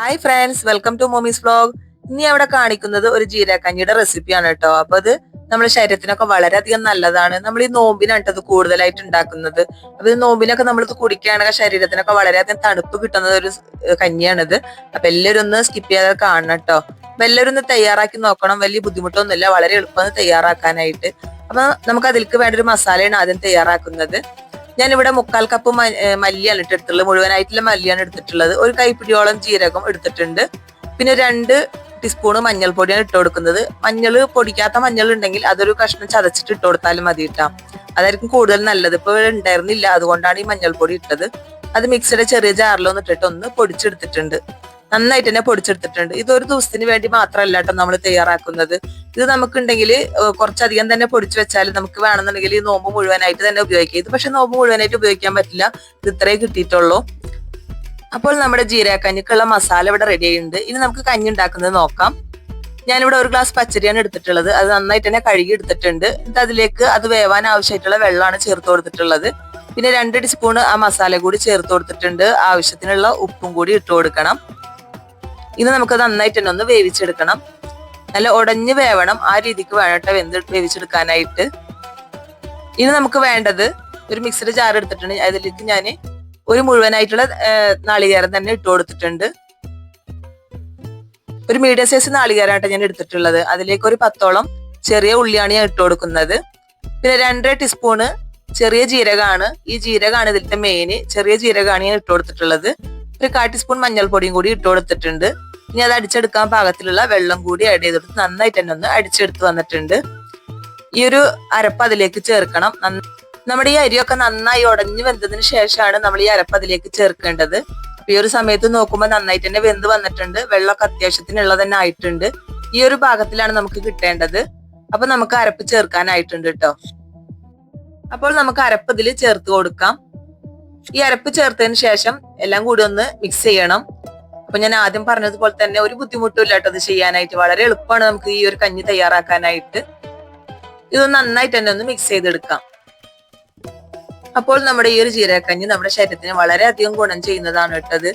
Hi friends welcome to mommy's vlog ഇനി അവിടെ കാണിക്കുന്നത് ഒരു ജീരകഞ്ഞിയുടെ റെസിപ്പിയാണ് കേട്ടോ. അപ്പൊ അത് നമ്മുടെ ശരീരത്തിനൊക്കെ വളരെയധികം നല്ലതാണ്. നമ്മൾ ഈ നോമ്പിനാണ് അത് കൂടുതലായിട്ട് ഉണ്ടാക്കുന്നത്. അപ്പൊ ഇത് നോമ്പിനൊക്കെ നമ്മൾ ഇത് കുടിക്കുകയാണെങ്കിൽ ശരീരത്തിനൊക്കെ വളരെയധികം തണുപ്പ് കിട്ടുന്ന ഒരു കഞ്ഞിയാണിത്. അപ്പൊ എല്ലാവരും ഒന്ന് സ്കിപ്പ് ചെയ്യാതെ കാണണം കേട്ടോ. അപ്പൊ എല്ലാവരും ഒന്ന് തയ്യാറാക്കി നോക്കണം. വലിയ ബുദ്ധിമുട്ടൊന്നുമില്ല. വളരെ എളുപ്പമാണ് തയ്യാറാക്കാനായിട്ട്. അപ്പൊ നമുക്ക് അതിൽക്ക് വേണ്ട ഒരു മസാലയാണ് ആദ്യം തയ്യാറാക്കുന്നത്. ഞാനിവിടെ മുക്കാൽ കപ്പ് മല്ലിയാണ് ഇട്ടെടുത്തുള്ളത് മുഴുവനായിട്ടുള്ള മല്ലിയാണ് എടുത്തിട്ടുള്ളത്. ഒരു കൈപ്പിടിയോളം ജീരകം എടുത്തിട്ടുണ്ട്. പിന്നെ രണ്ട് ടീസ്പൂണ് മഞ്ഞൾപ്പൊടിയാണ് ഇട്ട് കൊടുക്കുന്നത്. മഞ്ഞൾ പൊടിക്കാത്ത മഞ്ഞൾ ഉണ്ടെങ്കിൽ അതൊരു കഷ്ണം ചതച്ചിട്ട് ഇട്ട് കൊടുത്താലും മതി കേട്ടോ അതായിരിക്കും കൂടുതൽ നല്ലത്. ഇപ്പൊ ഇവിടെ ഉണ്ടായിരുന്നില്ല. അതുകൊണ്ടാണ് ഈ മഞ്ഞൾപ്പൊടി ഇട്ടത്. അത് മിക്സിയുടെ ചെറിയ ജാറിലൊന്ന് ഇട്ടിട്ട് ഒന്ന് പൊടിച്ചെടുത്തിട്ടുണ്ട്. നന്നായിട്ട് തന്നെ പൊടിച്ചെടുത്തിട്ടുണ്ട്. ഇത് ഒരു ദിവസത്തിന് വേണ്ടി മാത്രമല്ല കേട്ടോ നമ്മൾ തയ്യാറാക്കുന്നത്. ഇത് നമുക്കുണ്ടെങ്കിൽ കുറച്ചധികം തന്നെ പൊടിച്ചു വെച്ചാൽ നമുക്ക് വേണമെന്നുണ്ടെങ്കിൽ ഈ നോമ്പ് മുഴുവനായിട്ട് തന്നെ ഉപയോഗിക്കാം. ഇത് പക്ഷെ നോമ്പ് മുഴുവനായിട്ട് ഉപയോഗിക്കാൻ പറ്റില്ല. ഇത് ഇത്രേ കിട്ടിയിട്ടുള്ളൂ. അപ്പോൾ നമ്മുടെ ജീരകക്കഞ്ഞിക്കുള്ള മസാല ഇവിടെ റെഡി ആയിട്ടുണ്ട്. ഇനി നമുക്ക് കഞ്ഞി ഉണ്ടാക്കുന്നത് നോക്കാം. ഞാനിവിടെ ഒരു ഗ്ലാസ് പച്ചരിയാണ് എടുത്തിട്ടുള്ളത്. അത് നന്നായിട്ട് തന്നെ കഴുകി എടുത്തിട്ടുണ്ട്. എന്നിട്ട് അതിലേക്ക് അത് വേവാൻ ആവശ്യമായിട്ടുള്ള വെള്ളമാണ് ചേർത്ത് കൊടുത്തിട്ടുള്ളത്. പിന്നെ രണ്ട് ടീസ്പൂൺ ആ മസാല കൂടി ചേർത്ത് കൊടുത്തിട്ടുണ്ട്. ആവശ്യത്തിനുള്ള ഉപ്പും കൂടി ഇട്ട് കൊടുക്കണം. ഇത് നമുക്ക് നന്നായിട്ട് തന്നെ ഒന്ന് വേവിച്ചെടുക്കണം. നല്ല ഉടഞ്ഞ് വേവണം. ആ രീതിക്ക് വേണട്ടെ വെന്ത് വേവിച്ചെടുക്കാനായിട്ട്. ഇനി നമുക്ക് വേണ്ടത് ഒരു മിക്സിയുടെ ജാർ എടുത്തിട്ടുണ്ട്. അതിലേക്ക് ഞാൻ ഒരു മുഴുവനായിട്ടുള്ള നാളികേരം തന്നെ ഇട്ട് കൊടുത്തിട്ടുണ്ട്. ഒരു മീഡിയം സൈസ് നാളികേരമായിട്ട് ഞാൻ എടുത്തിട്ടുള്ളത്. അതിലേക്ക് ഒരു പത്തോളം ചെറിയ ഉള്ളിയാണ് ഞാൻ ഇട്ട് കൊടുക്കുന്നത്. പിന്നെ രണ്ടര ടീസ്പൂണ് ചെറിയ ജീരകമാണ്. ഈ ജീരകമാണ് ഇതിലത്തെ മെയിൻ ചെറിയ ജീരകമാണ് ഞാൻ ഇട്ട് കൊടുത്തിട്ടുള്ളത്. ഒരു കാ ടീസ്പൂൺ മഞ്ഞൾപ്പൊടിയും കൂടി ഇട്ട് കൊടുത്തിട്ടുണ്ട്. ഇനി അത് അടിച്ചെടുക്കാൻ പാകത്തിലുള്ള വെള്ളം കൂടി ആഡ് ചെയ്തിട്ട് നന്നായിട്ട് തന്നെ ഒന്ന് അടിച്ചെടുത്ത് വന്നിട്ടുണ്ട്. ഈ ഒരു അരപ്പ് അതിലേക്ക് ചേർക്കണം. നമ്മുടെ ഈ അരിയൊക്കെ നന്നായി ഉടഞ്ഞു വെന്തതിന് ശേഷമാണ് നമ്മൾ ഈ അരപ്പ് അതിലേക്ക് ചേർക്കേണ്ടത്. ഈ ഒരു സമയത്ത് നോക്കുമ്പോൾ നന്നായിട്ട് തന്നെ വെന്ത് വന്നിട്ടുണ്ട്. വെള്ളമൊക്കെ അത്യാവശ്യത്തിനുള്ള തന്നെ ആയിട്ടുണ്ട്. ഈ ഒരു ഭാഗത്തിലാണ് നമുക്ക് കിട്ടേണ്ടത്. അപ്പൊ നമുക്ക് അരപ്പ് ചേർക്കാനായിട്ടുണ്ട് കേട്ടോ. അപ്പോൾ നമുക്ക് അരപ്പ് ഇതിൽ ചേർത്ത് കൊടുക്കാം. ഈ അരപ്പ് ചേർത്തതിന് ശേഷം എല്ലാം കൂടി ഒന്ന് മിക്സ് ചെയ്യണം. അപ്പൊ ഞാൻ ആദ്യം പറഞ്ഞതുപോലെ തന്നെ ഒരു ബുദ്ധിമുട്ടും ഇല്ല കേട്ടോ ഇത് ചെയ്യാനായിട്ട്. വളരെ എളുപ്പമാണ് നമുക്ക് ഈ ഒരു കഞ്ഞി തയ്യാറാക്കാനായിട്ട്. ഇത് നന്നായിട്ട് തന്നെ ഒന്ന് മിക്സ് ചെയ്തെടുക്കാം. അപ്പോൾ നമ്മുടെ ഈ ഒരു ജീരകക്കഞ്ഞി നമ്മുടെ ശരീരത്തിന് വളരെയധികം ഗുണം ചെയ്യുന്നതാണ് ഇട്ടത്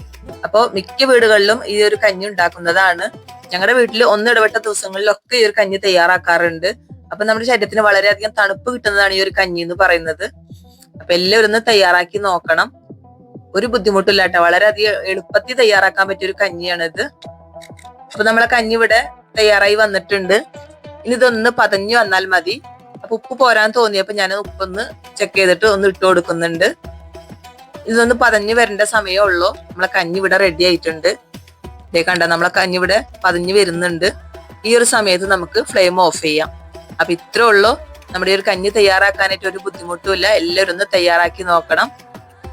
അപ്പോൾ മിക്ക വീടുകളിലും ഈ ഒരു കഞ്ഞി ഉണ്ടാക്കുന്നതാണ്. ഞങ്ങളുടെ വീട്ടിൽ ഒന്നിടവട്ട ദിവസങ്ങളിലൊക്കെ ഈ ഒരു കഞ്ഞി തയ്യാറാക്കാറുണ്ട്. അപ്പൊ നമ്മുടെ ശരീരത്തിന് വളരെയധികം തണുപ്പ് കിട്ടുന്നതാണ് ഈ ഒരു കഞ്ഞി എന്ന് പറയുന്നത്. അപ്പൊ എല്ലാവരും ഒന്ന് തയ്യാറാക്കി നോക്കണം. ഒരു ബുദ്ധിമുട്ടില്ല കേട്ടോ വളരെയധികം എളുപ്പത്തിൽ തയ്യാറാക്കാൻ പറ്റിയ ഒരു കഞ്ഞിയാണിത്. അപ്പൊ നമ്മളെ കഞ്ഞി ഇവിടെ തയ്യാറായി വന്നിട്ടുണ്ട്. ഇനി ഇതൊന്ന് പതഞ്ഞു വന്നാൽ മതി. അപ്പൊ ഉപ്പ് പോരാൻ തോന്നിയപ്പോ ഞാൻ ഉപ്പൊന്ന് ചെക്ക് ചെയ്തിട്ട് ഒന്ന് ഇട്ട് കൊടുക്കുന്നുണ്ട്. ഇതൊന്ന് പതഞ്ഞു വരേണ്ട സമയമേ ഉള്ളൂ. നമ്മളെ കഞ്ഞി ഇവിടെ റെഡി ആയിട്ടുണ്ട്. ഇതേ കണ്ട നമ്മളെ കഞ്ഞി ഇവിടെ പതഞ്ഞു വരുന്നുണ്ട്. ഈ ഒരു സമയത്ത് നമുക്ക് ഫ്ലെയിം ഓഫ് ചെയ്യാം. അപ്പൊ ഇത്രേ ഉള്ളൂ. നമ്മുടെ ഒരു കഞ്ഞി തയ്യാറാക്കാനായിട്ട് ഒരു ബുദ്ധിമുട്ടുമില്ല. എല്ലാവരും ഒന്ന് തയ്യാറാക്കി നോക്കണം.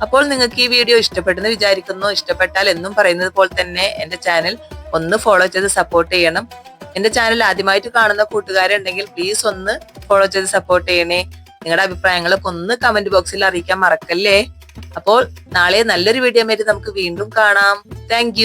അപ്പോൾ നിങ്ങൾക്ക് ഈ വീഡിയോ ഇഷ്ടപ്പെട്ടെന്ന് വിചാരിക്കുന്നു. ഇഷ്ടപ്പെട്ടാൽ എന്നും പറയുന്നത് പോലെ തന്നെ എന്റെ ചാനൽ ഒന്ന് ഫോളോ ചെയ്ത് സപ്പോർട്ട് ചെയ്യണം. എന്റെ ചാനൽ ആദ്യമായിട്ട് കാണുന്ന കൂട്ടുകാരുണ്ടെങ്കിൽ പ്ലീസ് ഒന്ന് ഫോളോ ചെയ്ത് സപ്പോർട്ട് ചെയ്യണേ. നിങ്ങളുടെ അഭിപ്രായങ്ങളൊക്കെ ഒന്ന് കമന്റ് ബോക്സിൽ അറിയിക്കാൻ മറക്കല്ലേ? അപ്പോൾ നാളെ നല്ലൊരു വീഡിയോ ആയിട്ട് നമുക്ക് വീണ്ടും കാണാം. താങ്ക്